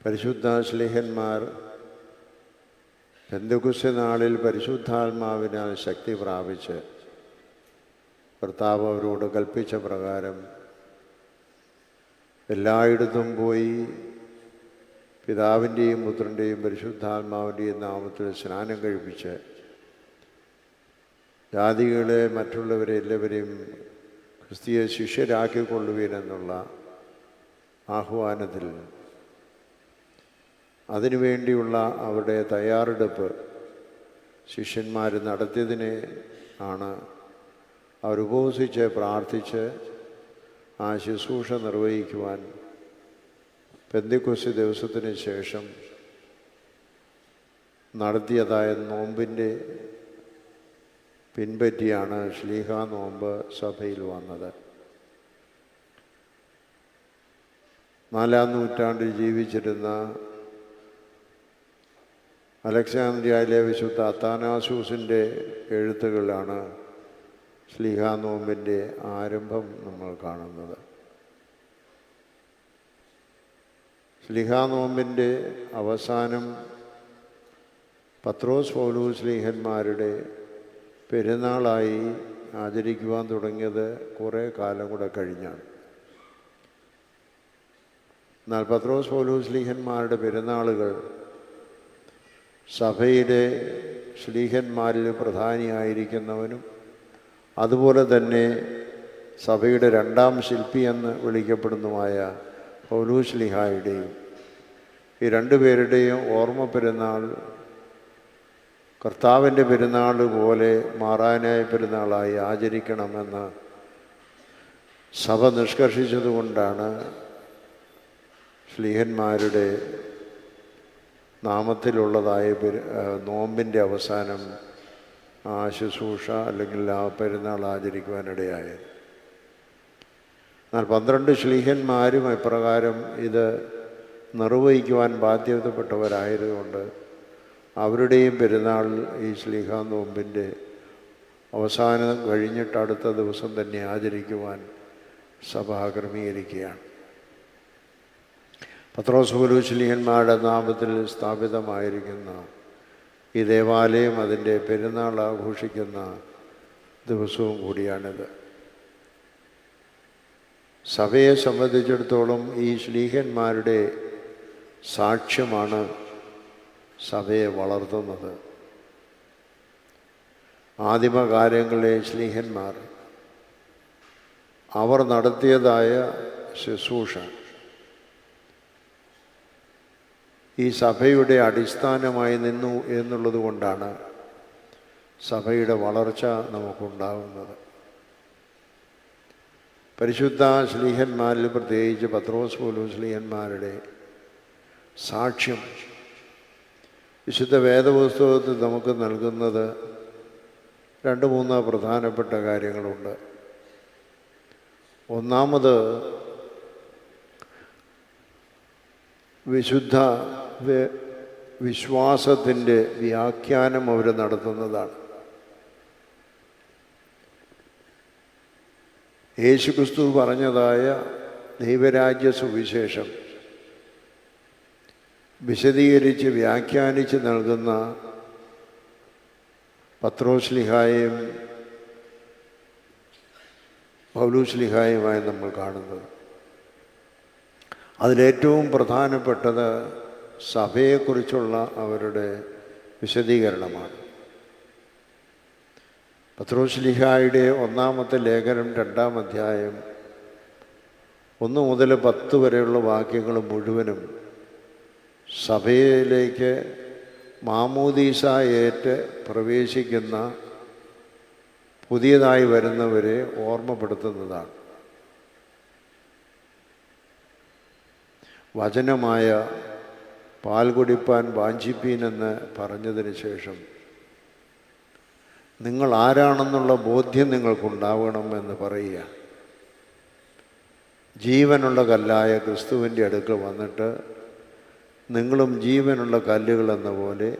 പരിശുദ്ധ ശ്ലീഹന്മാർ നാളിൽ പരിശുദ്ധാത്മാവിനാൽ ശക്തി പ്രാപിച്ച് ഭർത്താവ് അവരോട് കൽപ്പിച്ച പ്രകാരം എല്ലായിടത്തും പോയി പിതാവിന്റെയും പുത്രന്റെയും പരിശുദ്ധാത്മാവിന്റെയും നാമത്തിൽ സ്നാനം കഴിപ്പിച്ച് ജാതികളെ മറ്റുള്ളവരെ എല്ലാവരെയും ക്രിസ്തീയ ശിഷ്യരാക്കിക്കൊള്ളുവീനെന്നുള്ള ആഹ്വാനത്തിൽ അതിനുവേണ്ടിയുള്ള അവരുടെ തയ്യാറെടുപ്പ് ശിഷ്യന്മാർ നടത്തിയതിനെ ആണ് അവരുപസിച്ച് പ്രാർത്ഥിച്ച് ആ ശുശ്രൂഷ നിർവഹിക്കുവാൻ പെന്തിക്കുസി ദിവസത്തിന് ശേഷം നടത്തിയതായ നോമ്പിന്റെ പിൻപറ്റിയാണ് ശ്ലീഹ നോമ്പ് സഭയിൽ വന്നത്. നാലാം നൂറ്റാണ്ടിൽ ജീവിച്ചിരുന്ന അലക്സാന്ദ്രിയയിലെ വിശുദ്ധ അത്താനാസൂസിന്റെ എഴുത്തുകളാണ് ശ്ലീഹ നോമ്പിന്റെ ആരംഭം നമ്മൾ കാണുന്നത്. ശ്ലീഹ നോമ്പിന്റെ അവസാനം പത്രോസ് പോലൂ സ്ലീഹന്മാരുടെ പെരുന്നാളായി ആചരിക്കുവാൻ തുടങ്ങിയത് കുറേ കാലം കൂടെ കഴിഞ്ഞാണ്. എന്നാൽ പത്രോസ് പോലൂ സ്ലീഹന്മാരുടെ പെരുന്നാളുകൾ സഭയിലെ ശ്ലീഹന്മാരിൽ പ്രധാനിയായിരിക്കുന്നവനും അതുപോലെ തന്നെ സഭയുടെ രണ്ടാം ശില്പി എന്ന് വിളിക്കപ്പെടുന്നതുമായ പൗലൂശ്ലിഹായുടെയും ഈ രണ്ടുപേരുടെയും ഓർമ്മ പെരുന്നാൾ കർത്താവിന്റെ പെരുന്നാൾ പോലെ മാറാനായ പെരുന്നാളായി ആചരിക്കണമെന്ന് സഭ നിഷ്കർഷിച്ചതുകൊണ്ടാണ് ശ്ലീഹന്മാരുടെ നാമത്തിലുള്ളതായ നോമ്പിന്റെ അവസാനം ആ ശുശ്രൂഷ അല്ലെങ്കിൽ ആ പെരുന്നാൾ ആചരിക്കുവാനിടയായത് എന്നാൽ പന്ത്രണ്ട് ശ്ലീഹന്മാരും ഇപ്രകാരം ഇത് നിർവഹിക്കുവാൻ ബാധ്യതപ്പെട്ടവരായതുകൊണ്ട് അവരുടെയും പെരുന്നാൾ ഈ ശ്ലീഹ നോമ്പിന്റെ അവസാനം കഴിഞ്ഞിട്ട് അടുത്ത ദിവസം തന്നെ ആചരിക്കുവാൻ സഭ ക്രമീകരിക്കുകയാണ്. പത്രോസുകുലൂശ്ലീഹന്മാരുടെ നാമത്തിൽ സ്ഥാപിതമായിരിക്കുന്ന ഈ ദേവാലയം അതിന്റെ പെരുന്നാൾ ആഘോഷിക്കുന്ന ദിവസവും കൂടിയാണിത്. സഭയെ സംബന്ധിച്ചിടത്തോളം ഈ ശ്ലീഹന്മാരുടെ സാക്ഷ്യമാണ് സഭയെ വളർത്തുന്നത്. ആദിമകാലങ്ങളിലെ ശ്ലീഹന്മാർ അവർ നടത്തിയതായ ശുശ്രൂഷ ഈ സഭയുടെ അടിസ്ഥാനമായി നിന്നു എന്നുള്ളത് കൊണ്ടാണ് സഭയുടെ വളർച്ച നമുക്കുണ്ടാകുന്നത് പരിശുദ്ധ ശ്ലീഹന്മാരിൽ പ്രത്യേകിച്ച് പത്രോസ് പോലും ശ്ലീഹന്മാരുടെ സാക്ഷ്യം വിശുദ്ധ വേദപുസ്തകത്തിൽ നമുക്ക് നൽകുന്നത് രണ്ട് മൂന്ന് പ്രധാനപ്പെട്ട കാര്യങ്ങളുണ്ട്. ഒന്നാമത് വിശുദ്ധ വിശ്വാസത്തിന്റെ വ്യാഖ്യാനം അവർ നടത്തുന്നതാണ്. യേശുക്രിസ്തു പറഞ്ഞതായ ദൈവരാജ്യ സുവിശേഷം വിശദീകരിച്ച് വ്യാഖ്യാനിച്ച് നൽകുന്ന പത്രോസ്ലിഹായും പൗലൂസ്ലിഹായുമായി നമ്മൾ കാണുന്നത്. അതിലേറ്റവും പ്രധാനപ്പെട്ടത് സഭയെക്കുറിച്ചുള്ള അവരുടെ വിശദീകരണമാണ്. പത്രോസ്ലിഹായുടെ ഒന്നാമത്തെ ലേഖനം രണ്ടാം അധ്യായം ഒന്ന് മുതൽ പത്ത് വരെയുള്ള വാക്യങ്ങൾ മുഴുവനും സഭയിലേക്ക് മാമൂദീസ ഏറ്റ് പ്രവേശിക്കുന്ന പുതിയതായി വരുന്നവരെ ഓർമ്മപ്പെടുത്തുന്നതാണ്. വചനമായ പാൽ കുടിപ്പാൻ വാഞ്ചിപ്പീനെന്ന് പറഞ്ഞതിന് ശേഷം നിങ്ങൾ ആരാണെന്നുള്ള ബോധ്യം നിങ്ങൾക്കുണ്ടാവണം എന്ന് പറയുക. ജീവനുള്ള കല്ലായ ക്രിസ്തുവിന്റെ അടുക്കൽ വന്നിട്ട് നിങ്ങളും ജീവനുള്ള കല്ലുകൾ എന്ന പോലെ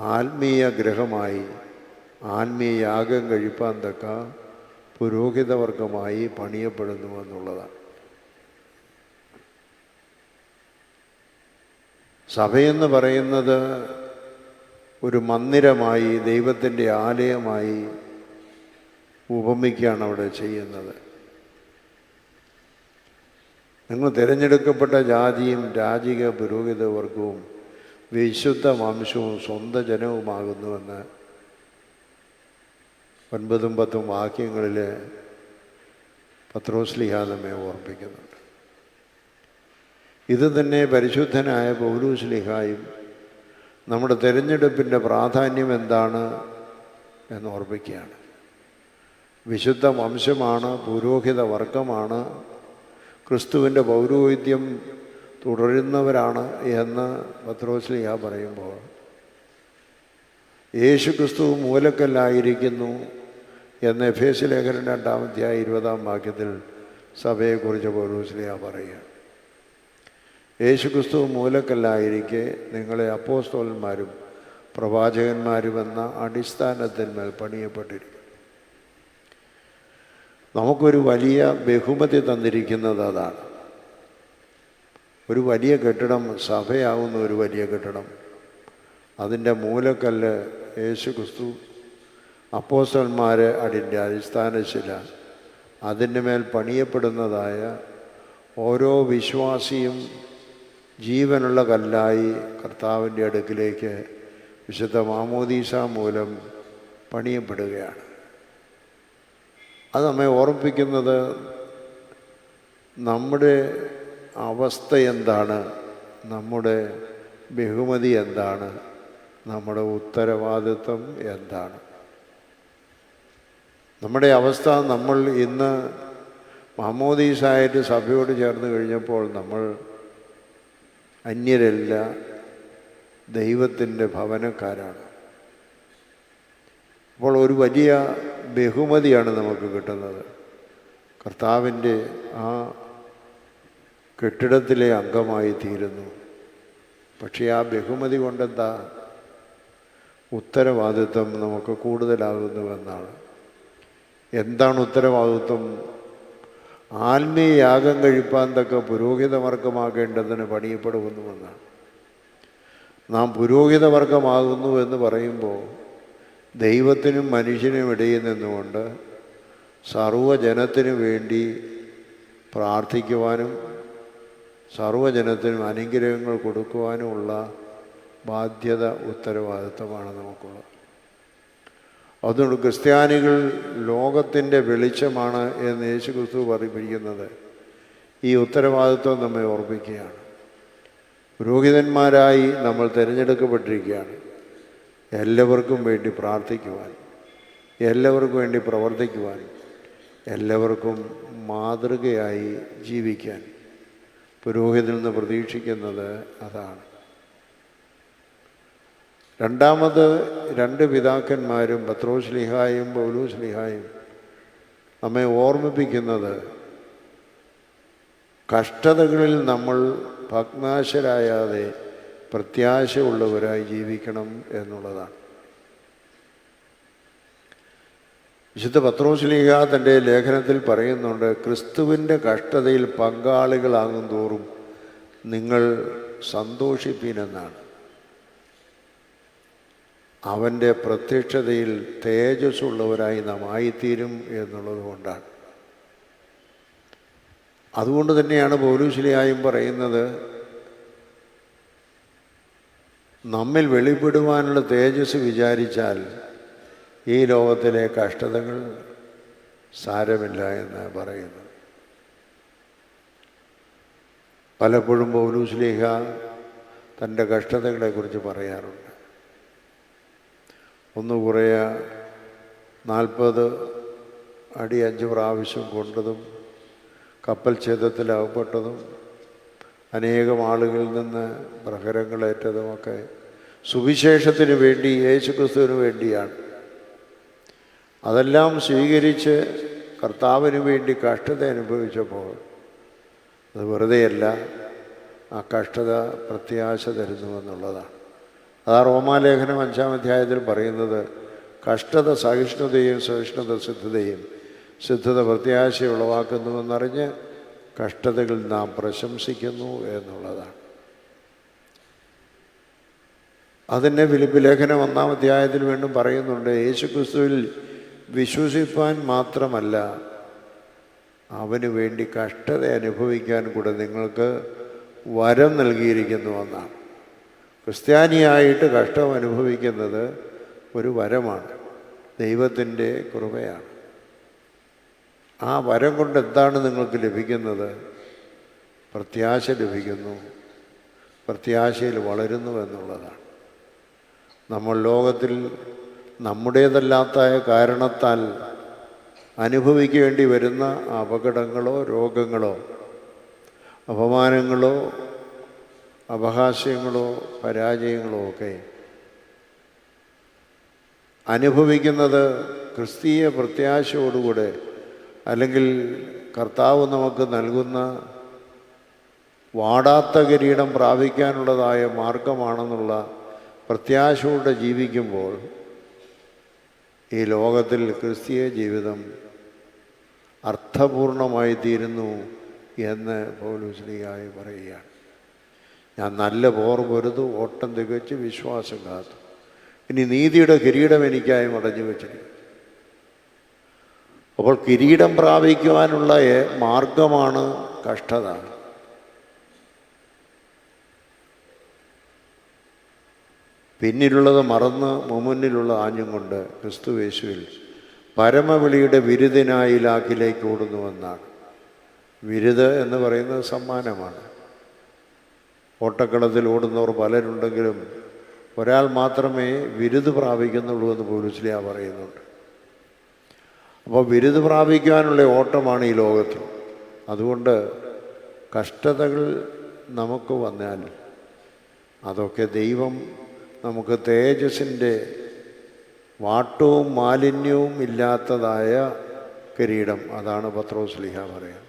ആത്മീയ ഗ്രഹമായി ആത്മീയ യാഗം കഴിപ്പാൻ തക്ക പുരോഹിതവർഗമായി പണിയപ്പെടുന്നു എന്നുള്ളതാണ്. സഭയെന്ന് പറയുന്നത് ഒരു മന്ദിരമായി ദൈവത്തിന്റെ ആലയമായി ഉപമിക്കുകയാണ് അവിടെ ചെയ്യുന്നത്. നിങ്ങൾ തിരഞ്ഞെടുക്കപ്പെട്ട ജാതിയും രാജിക പുരോഹിത വർഗവും വിശുദ്ധ വംശവും സ്വന്തം ജനവുമാകുന്നുവെന്ന് ഒൻപതും പത്തും വാക്യങ്ങളിൽ പത്രോസ്ലിഹാദമേ ഓർപ്പിക്കുന്നുണ്ട്. ഇത് തന്നെ പരിശുദ്ധനായ പൗരൂസ്ലിഹായും നമ്മുടെ തിരഞ്ഞെടുപ്പിന്റെ പ്രാധാന്യം എന്താണ് എന്ന് ഓർമ്മിക്കുകയാണ് വിശുദ്ധ വംശമാണ് പുരോഹിത വർഗമാണ് ക്രിസ്തുവിന്റെ പൗരോഹിത്യം തുടരുന്നവരാണ് എന്ന് പത്രോസ്ലിഹ പറയുമ്പോൾ യേശു ക്രിസ്തു മൂലക്കല്ലായിരിക്കുന്നു എന്ന് എഫ് എസ് ലേഖനം രണ്ടാമത്തെയായ ഇരുപതാം വാക്യത്തിൽ സഭയെക്കുറിച്ച് പൗരോസ്ലിഹ പറയുക യേശു ക്രിസ്തു മൂലക്കല്ലായിരിക്കെ നിങ്ങളെ അപ്പോസ്തോലന്മാരും പ്രവാചകന്മാരും എന്ന അടിസ്ഥാനത്തിന്മേൽ പണിയപ്പെട്ടിരിക്കും നമുക്കൊരു വലിയ ബഹുമതി തന്നിരിക്കുന്നത് അതാണ്. ഒരു വലിയ കെട്ടിടം സഭയാവുന്ന ഒരു വലിയ കെട്ടിടം. അതിന്റെ മൂലക്കല്ല് യേശു ക്രിസ്തു അപ്പോസ്റ്റന്മാരെ അതിന്റെ അടിസ്ഥാനശില അതിന്റെ മേൽ പണിയപ്പെടുന്നതായ ഓരോ വിശ്വാസിയും ജീവനുള്ള കല്ലായി കർത്താവിന്റെ അടുക്കിലേക്ക് വിശുദ്ധ മാമോദീസ മൂലം പണിയപ്പെടുകയാണ്. അത് നമ്മെ ഓർമ്മിപ്പിക്കുന്നത് നമ്മുടെ അവസ്ഥ എന്താണ് നമ്മുടെ ബഹുമതി എന്താണ് നമ്മുടെ ഉത്തരവാദിത്വം എന്താണ്. നമ്മുടെ അവസ്ഥ നമ്മൾ ഇന്ന് മഹമ്മൂദീസായിട്ട് സഭയോട് ചേർന്ന് കഴിഞ്ഞപ്പോൾ നമ്മൾ അന്യരല്ല ദൈവത്തിന്റെ ഭവനക്കാരാണ്. അപ്പോൾ ഒരു വലിയ ബഹുമതിയാണ് നമുക്ക് കിട്ടുന്നത്. കർത്താവിന്റെ ആ കെട്ടിടത്തിലെ അംഗമായി തീരുന്നു. പക്ഷേ ആ ബഹുമതി കൊണ്ടെന്താ? ഉത്തരവാദിത്വം നമുക്ക് കൂടുതലാകുന്നുവെന്നാണ്. എന്താണ് ഉത്തരവാദിത്വം? ആത്മീയ യാഗം കഴിപ്പാൻ തക്ക പുരോഹിതവർഗമാകേണ്ടതിന് പണിയപ്പെടുമെന്നുമെന്നാണ് നാം പുരോഹിതവർഗമാകുന്നു എന്ന് പറയുമ്പോൾ ദൈവത്തിനും മനുഷ്യനും ഇടയിൽ നിന്നുകൊണ്ട് സർവജനത്തിനു വേണ്ടി പ്രാർത്ഥിക്കുവാനും സർവജനത്തിനും അനുഗ്രഹങ്ങൾ കൊടുക്കുവാനുമുള്ള ബാധ്യത ഉത്തരവാദിത്വമാണ് നമുക്കുള്ളത്. അതുകൊണ്ട് ക്രിസ്ത്യാനികൾ ലോകത്തിന്റെ വെളിച്ചമാണ് എന്ന് യേശു ക്രിസ്തു പറഞ്ഞിരിക്കുന്നത് ഈ ഉത്തരവാദിത്വം നമ്മെ ഓർമ്മിക്കുകയാണ് പുരോഹിതന്മാരായി നമ്മൾ തിരഞ്ഞെടുക്കപ്പെട്ടിരിക്കുകയാണ്. എല്ലാവർക്കും വേണ്ടി പ്രാർത്ഥിക്കുവാൻ എല്ലാവർക്കും വേണ്ടി പ്രവർത്തിക്കുവാൻ എല്ലാവർക്കും മാതൃകയായി ജീവിക്കാൻ പുരോഹിതനിൽ നിന്ന് പ്രതീക്ഷിക്കുന്നത് അതാണ്. രണ്ടാമത് രണ്ട് പിതാക്കന്മാരും പത്രോസ്ലിഹായും പൗലൂസ്ലിഹായും നമ്മെ ഓർമ്മിപ്പിക്കുന്നത് കഷ്ടതകളിൽ നമ്മൾ ഭഗ്നാശരായാതെ പ്രത്യാശയുള്ളവരായി ജീവിക്കണം എന്നുള്ളതാണ്. വിശുദ്ധ പത്രോസ്ലിഹ തന്റെ ലേഖനത്തിൽ പറയുന്നുണ്ട് ക്രിസ്തുവിന്റെ കഷ്ടതയിൽ പങ്കാളികളാകും തോറും നിങ്ങൾ സന്തോഷിപ്പീനെന്നാണ്. അവന്റെ പ്രത്യക്ഷതയിൽ തേജസ്സുള്ളവരായി നാം ആയിത്തീരും എന്നുള്ളത് കൊണ്ടാണ്. അതുകൊണ്ട് തന്നെയാണ് പൗലൂശിലിയായും പറയുന്നത് നമ്മിൽ വെളിപ്പെടുവാനുള്ള തേജസ് വിചാരിച്ചാൽ ഈ ലോകത്തിലെ കഷ്ടതകൾ സാരമില്ല എന്ന് പറയുന്നു. പലപ്പോഴും പൗലൂസ്ലീഹ തന്റെ കഷ്ടതകളെക്കുറിച്ച് പറയാറുണ്ട്. ഒന്ന് കുറയ നാൽപ്പത് അടി അഞ്ച് പ്രാവശ്യം കൊണ്ടതും കപ്പൽ ഛേദത്തിലകപ്പെട്ടതും അനേകം ആളുകളിൽ നിന്ന് പ്രഹരങ്ങളേറ്റതുമൊക്കെ സുവിശേഷത്തിന് വേണ്ടി യേശുക്രിസ്തുവിന് വേണ്ടിയാണ്. അതെല്ലാം സ്വീകരിച്ച് കർത്താവിന് വേണ്ടി കഷ്ടത അനുഭവിച്ചപ്പോൾ അത് വെറുതെയല്ല ആ കഷ്ടത പ്രത്യാശ തരുന്നുവെന്നുള്ളതാണ്. അതാ റോമാലേഖനം അഞ്ചാം അധ്യായത്തിൽ പറയുന്നത് കഷ്ടത സഹിഷ്ണുതയും സഹിഷ്ണുത സിദ്ധതയും സിദ്ധത പ്രത്യാശ ഉളവാക്കുന്നുവെന്നറിഞ്ഞ് കഷ്ടതകൾ നാം പ്രശംസിക്കുന്നു എന്നുള്ളതാണ്. അതിന്റെ ഫിലിപ്പ് ലേഖനം ഒന്നാം അധ്യായത്തിൽ വീണ്ടും പറയുന്നുണ്ട് യേശുക്രിസ്തുവിൽ വിശ്വസിപ്പാൻ മാത്രമല്ല അവന് വേണ്ടി കഷ്ടത അനുഭവിക്കാൻ കൂടെ നിങ്ങൾക്ക് വരം നൽകിയിരിക്കുന്നുവെന്നാണ് ക്രിസ്ത്യാനിയായിട്ട് കഷ്ടം അനുഭവിക്കുന്നത് ഒരു വരമാണ്. ദൈവത്തിന്റെ കൃപയാണ്. ആ വരം കൊണ്ട് എന്താണ് നിങ്ങൾക്ക് ലഭിക്കുന്നത്? പ്രത്യാശ ലഭിക്കുന്നു. പ്രത്യാശയിൽ വളരുന്നു എന്നുള്ളതാണ്. നമ്മൾ ലോകത്തിൽ നമ്മുടേതല്ലാത്ത കാരണത്താൽ അനുഭവിക്കേണ്ടി വരുന്ന അപകടങ്ങളോ രോഗങ്ങളോ അപമാനങ്ങളോ അപഹാസ്യങ്ങളോ പരാജയങ്ങളോ ഒക്കെ അനുഭവിക്കുന്നത് ക്രിസ്തീയ പ്രത്യാശയോടുകൂടെ അല്ലെങ്കിൽ കർത്താവ് നമുക്ക് നൽകുന്ന വാടാത്ത കിരീടം പ്രാപിക്കാനുള്ളതായ മാർഗമാണെന്നുള്ള പ്രത്യാശയോടെ ജീവിക്കുമ്പോൾ ഈ ലോകത്തിൽ ക്രിസ്തീയ ജീവിതം അർത്ഥപൂർണമായി തീരുന്നു എന്ന് പൗലുസ്ലിയായി പറയുകയാണ്. ഞാൻ നല്ല പോർ പൊരുതു ഓട്ടം തികച്ച് വിശ്വാസം കാത്തു. ഇനി നീതിയുടെ കിരീടം എനിക്കായി മടഞ്ഞു വെച്ചിരിക്കും അപ്പോൾ കിരീടം പ്രാപിക്കുവാനുള്ള മാർഗമാണ് കഷ്ടത. പിന്നിലുള്ളത് മറന്ന് മുമ്പിലുള്ള ആഞ്ഞും കൊണ്ട് ക്രിസ്തു യേശുവിൽ പരമവിളിയുടെ വിരുദിനായി ലാക്കിലേക്ക് ഓടുന്നുവെന്നാണ് ബിരുദ് എന്ന് പറയുന്നത് സമ്മാനമാണ്. ഓട്ടക്കളത്തിൽ ഓടുന്നവർ പലരുണ്ടെങ്കിലും ഒരാൾ മാത്രമേ വിരുദ് പ്രാപിക്കുന്നുള്ളൂ എന്ന് പോലീസിലാ പറയുന്നുണ്ട്. അപ്പോൾ ബിരുദ് പ്രാപിക്കുവാനുള്ള ഓട്ടമാണ് ഈ ലോകത്തിൽ അതുകൊണ്ട് കഷ്ടതകൾ നമുക്ക് വന്നാൽ അതൊക്കെ ദൈവം നമുക്ക് തേജസ്സിന്റെ വാട്ടവും മാലിന്യവും ഇല്ലാത്തതായ കിരീടം. അതാണ് പത്രോസ്ലിഹ പറയുക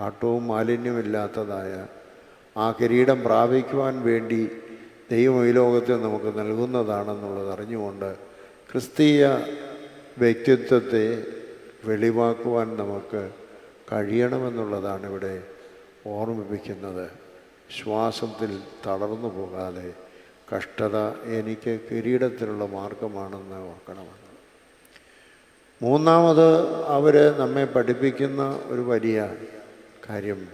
വാട്ടവും മാലിന്യവും ഇല്ലാത്തതായ ആ കിരീടം പ്രാപിക്കുവാൻ വേണ്ടി ദൈവം ഈ ലോകത്തിൽ നമുക്ക് നൽകുന്നതാണെന്നുള്ളത് അറിഞ്ഞുകൊണ്ട് ക്രിസ്തീയ വ്യക്തിത്വത്തെ വെളിവാക്കുവാൻ നമുക്ക് കഴിയണമെന്നുള്ളതാണ് ഇവിടെ ഓർമ്മിപ്പിക്കുന്നത്. ശ്വാസത്തിൽ തളർന്നു പോകാതെ കഷ്ടത എനിക്ക് കിരീടത്തിനുള്ള മാർഗമാണെന്ന് ഓർക്കണമെന്ന്. മൂന്നാമത് അവർ നമ്മെ പഠിപ്പിക്കുന്ന ഒരു വലിയ കാര്യം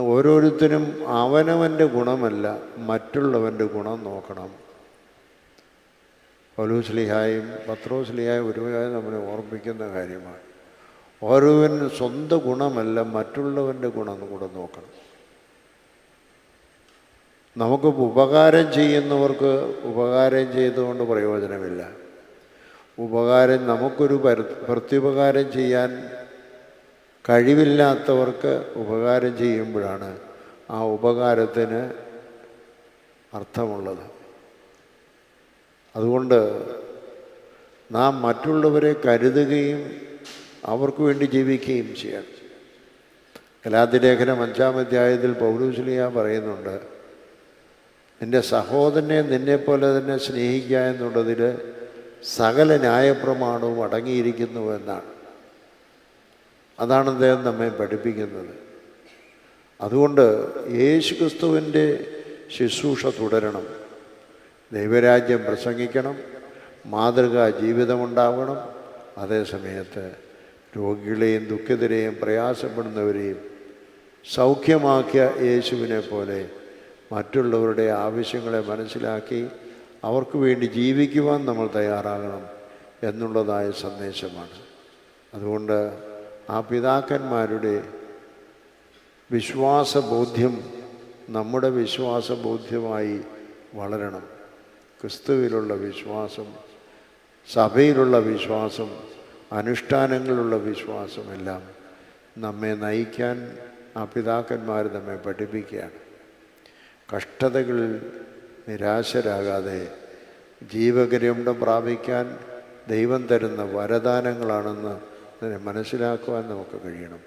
ഓരോരുത്തരും അവനവന്റെ ഗുണമല്ല മറ്റുള്ളവന്റെ ഗുണം നോക്കണം. പൗലൂസ്ലിഹായും പത്രോസ്ലിഹായും ഒരുപാട് നമ്മളെ ഓർമ്മിക്കുന്ന കാര്യമാണ്. ഓരോവൻ സ്വന്തം ഗുണമല്ല മറ്റുള്ളവന്റെ ഗുണം കൂടെ നോക്കണം. നമുക്ക് ഉപകാരം ചെയ്യുന്നവർക്ക് ഉപകാരം ചെയ്തുകൊണ്ട് പ്രയോജനമില്ല. ഉപകാരം നമുക്കൊരു പര- പ്രത്യുപകാരം ചെയ്യാൻ കഴിവില്ലാത്തവർക്ക് ഉപകാരം ചെയ്യുമ്പോഴാണ് ആ ഉപകാരത്തിന് അർത്ഥമുള്ളത്. അതുകൊണ്ട് നാം മറ്റുള്ളവരെ കരുതുകയും അവർക്ക് വേണ്ടി ജീവിക്കുകയും ചെയ്യണം കലാതിലേഖനം അഞ്ചാം അധ്യായത്തിൽ പൗരൂസ്ലിയ പറയുന്നുണ്ട് നിന്റെ സഹോദരനെ നിന്നെപ്പോലെ തന്നെ സ്നേഹിക്കുക എന്നുള്ളതിൽ സകല ന്യായപ്രമാണവും അടങ്ങിയിരിക്കുന്നു എന്നാണ്. അതാണ് അദ്ദേഹം നമ്മെ പഠിപ്പിക്കുന്നത്. അതുകൊണ്ട് യേശു ക്രിസ്തുവിന്റെ ശുശ്രൂഷ തുടരണം. ദൈവരാജ്യം പ്രസംഗിക്കണം. മാതൃകാ ജീവിതമുണ്ടാവണം. അതേസമയത്ത് രോഗികളെയും ദുഃഖിതരെയും പ്രയാസപ്പെടുന്നവരെയും സൗഖ്യമാക്കിയ യേശുവിനെ പോലെ മറ്റുള്ളവരുടെ ആവശ്യങ്ങളെ മനസ്സിലാക്കി അവർക്ക് വേണ്ടി ജീവിക്കുവാൻ നമ്മൾ തയ്യാറാകണം എന്നുള്ളതായ സന്ദേശമാണ്. അതുകൊണ്ട് ആ പിതാക്കന്മാരുടെ വിശ്വാസബോധ്യം നമ്മുടെ വിശ്വാസബോധ്യമായി വളരണം. ക്രിസ്തുവിലുള്ള വിശ്വാസം സഭയിലുള്ള വിശ്വാസം അനുഷ്ഠാനങ്ങളിലുള്ള വിശ്വാസമെല്ലാം നമ്മെ നയിക്കാൻ ആ പിതാക്കന്മാർ നമ്മെ പഠിപ്പിക്കുകയാണ്. കഷ്ടതകളിൽ നിരാശരാകാതെ ജീവകരമുണ്ടം പ്രാപിക്കാൻ ദൈവം തരുന്ന വരദാനങ്ങളാണെന്ന് അതിനെ മനസ്സിലാക്കുവാൻ നമുക്ക് കഴിയണം.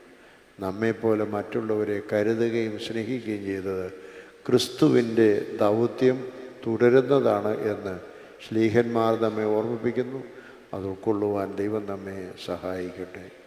നമ്മെപ്പോലെ മറ്റുള്ളവരെ കരുതുകയും സ്നേഹിക്കുകയും ചെയ്തത് ക്രിസ്തുവിന്റെ ദൗത്യം തുടരുന്നതാണ് എന്ന് ശ്ലീഹന്മാർ നമ്മെ ഓർമ്മിപ്പിക്കുന്നു. അത് ഉൾക്കൊള്ളുവാൻ ദൈവം നമ്മെ സഹായിക്കട്ടെ.